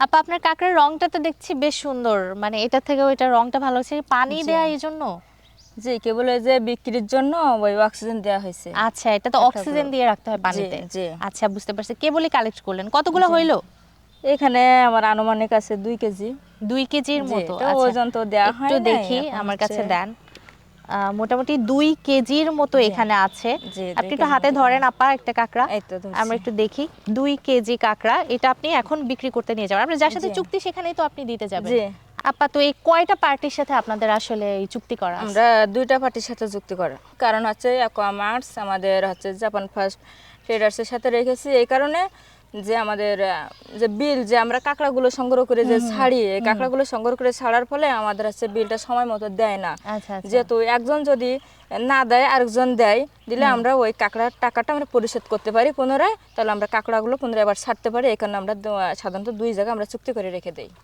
আপা আপনার কাঁকড়ার রংটা তো দেখছি বেশ সুন্দর। মানে এটা থেকে ওইটা রংটা ভালো হচ্ছে। পানি দেয়া এই জন্য? জি কেবল ওই যে বিক্রির জন্য ওই অক্সিজেন দেওয়া হয়েছে। আচ্ছা এটা তো অক্সিজেন দিয়ে রাখতে হয় পানিতে। জি। আচ্ছা বুঝতে পারছি। কে বলে কালেক্ট করলেন। কতগুলো। হইল? এখানে আমার আনুমানিক আছে দুই কেজি। দুই কেজির মতো আচ্ছা। ওজন তো দেওয়া হয় একটু দেখি আমার কাছে দেন। মোটামুটি দুই কেজির মতো এখানে আছে। আপনি একটু হাতে ধরেন আপা একটা কাঁকড়া। আমরা একটু দেখি। দুই কেজি কাঁকড়া এটা আপনি এখন বিক্রি করতে নিয়ে যাবেন। আপনার যার সাথে চুক্তি সেখানেই তো আপনি দিতে যাবেন। আপা তো এই কয়টা পার্টির সাথে আপনাদের আসলে এই চুক্তি করা আমরা দুইটা পার্টির সাথে যুক্তি করা। কারণ হচ্ছে অ্যাকোয়ামার্স আমাদের হচ্ছে জাপান ফার্স্ট ট্রেডার্সের সাথে রেখেছি। এই কারণে যে আমাদের যে বিল যে আমরা কাঁকড়াগুলো সংগ্রহ করে যে ছাড়ি কাঁকড়াগুলো সংগ্রহ করে ছাড়ার ফলে আমাদের হচ্ছে বিলটা সময় মতো দেয় না। আচ্ছা আচ্ছা। যেহেতু একজন যদি না দেয় আরেকজন দেয় দিলে আমরা ওই কাঁকড়ার টাকাটা আমরা পরিশোধ করতে পারি পুনরায়। তাহলে আমরা কাঁকড়াগুলো পুনরায় আবার ছাড়তে পারি। এখানে আমরা সাধারণত দুই জায়গায় আমরা চুক্তি করে রেখে দিই।